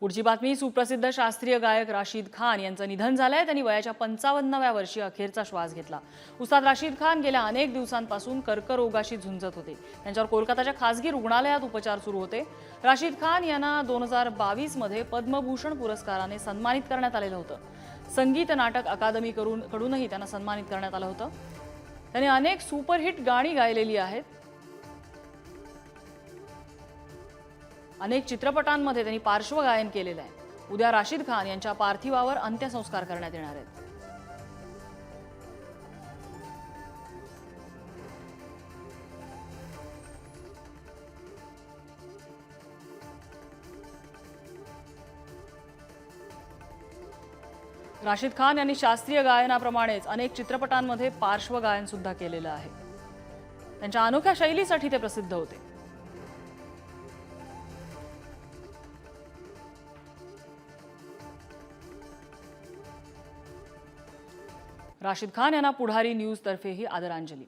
पुढची बातमी सुप्रसिद्ध शास्त्रीय गायक राशीद खान यांचं निधन झालंय. त्यांनी वयाच्या पंचावन्नव्या वर्षी अखेरचा श्वास घेतला. उस्ताद राशीद खान गेल्या अनेक दिवसांपासून कर्करोगाशी झुंजत होते. त्यांच्यावर कोलकाताच्या खासगी रुग्णालयात उपचार सुरू होते. राशीद खान यांना दोन हजार बावीसमध्ये पद्मभूषण पुरस्काराने सन्मानित करण्यात आलेलं होतं. संगीत नाटक अकादमी करून कडूनही त्यांना सन्मानित करण्यात आलं होतं. त्यांनी अनेक सुपरहिट गाणी गायलेली आहेत. अनेक चित्रपटांमध्ये त्यांनी पार्श्वगायन केलेलं आहे. उद्या राशीद खान यांच्या पार्थिवावर अंत्यसंस्कार करण्यात येणार आहेत. राशीद खान यांनी शास्त्रीय गायनाप्रमाणेच अनेक चित्रपटांमध्ये पार्श्वगायन सुद्धा केलेलं आहे. त्यांच्या अनोख्या शैलीसाठी ते प्रसिद्ध होते. राशिद खान यांना पुढारी न्यूजतर्फेही आदरांजली.